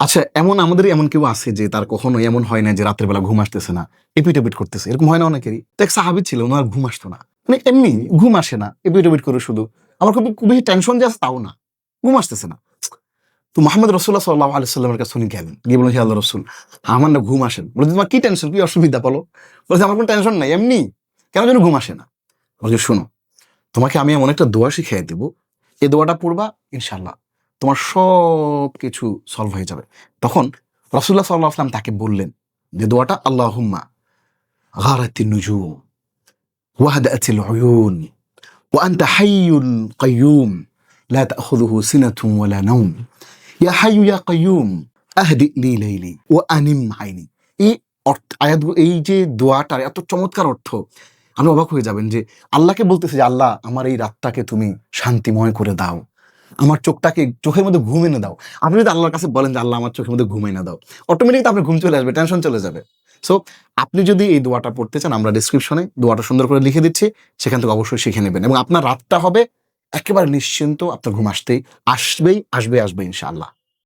আচ্ছা এমন আমাদের এমন কেউ আছে যে তার কখনো এমন হয় না যে রাতের বেলা ঘুম আসতেছে না এপিট এপিট করতেছে, এরকম হয় না অনেকেরই। তো এক সাহাবি ছিল, ওনার ঘুম আসতো না। মানে এমনি ঘুম আসে না এপিট এপিট করে শুধু। আমার খুব খুব বেশি টেনশন যে আছে তাও না, ঘুম আসতেছে না। তো মোহাম্মদ রসুল্লাহ সাল্লাহ আলিয়াল্লামের কাছে উনি গেলেন, গিয়ে বলেন হে আল্লাহ রসুল, আমার না ঘুম আসেন বলে, তোমার কি টেনশন কি অসুবিধা বলো? বলছে আমার কোনো টেনশন নাই, এমনি। কেন যেন ঘুম আসে না? বলছে শোনো, তোমাকে আমি এমন একটা দোয়া শিখিয়ে দেবো এই দোয়াটা পড়বা ইনশাল্লাহ তোমার সব কিছু সলভ হয়ে যাবে তখন রসুল্লাহ সাল্লাহ আসলাম তাকে বললেন যে দোয়াটা আল্লাহ হুম্মা غارت النجوم وهدأت العيون وأنت حي قيوم لا تأخذه سنة ولا نوم يا حي يا قيوم أهدئ لي ليلي وأنم عيني এই অর্থ আয়াত এই যে দোয়াটার এত চমৎকার অর্থ আপনি অবাক হয়ে যাবেন যে আল্লাহকে বলতেছে যে আল্লাহ আমার এই রাতটাকে তুমি শান্তিময় করে দাও আমার চোখটাকে চোখের মধ্যে ঘুম এনে দাও। আপনি যদি আল্লাহর কাছে বলেন যে, আল্লাহ, আমার চোখের মধ্যে ঘুম এনে দাও অটোমেটিক আপনি ঘুম চলে আসবে টেনশন চলে যাবে। সো আপনি যদি এই দোয়াটা পড়তে চান, আমরা ডিসক্রিপশনে দোয়াটা সুন্দর করে লিখে দিচ্ছি, সেখান থেকে অবশ্যই শিখে নেবেন এবং আপনার রাতটা হবে একেবারে নিশ্চিন্ত, আপনার ঘুম আসতেই, আসবেই, আসবে আসবে ইনশাআল্লাহ।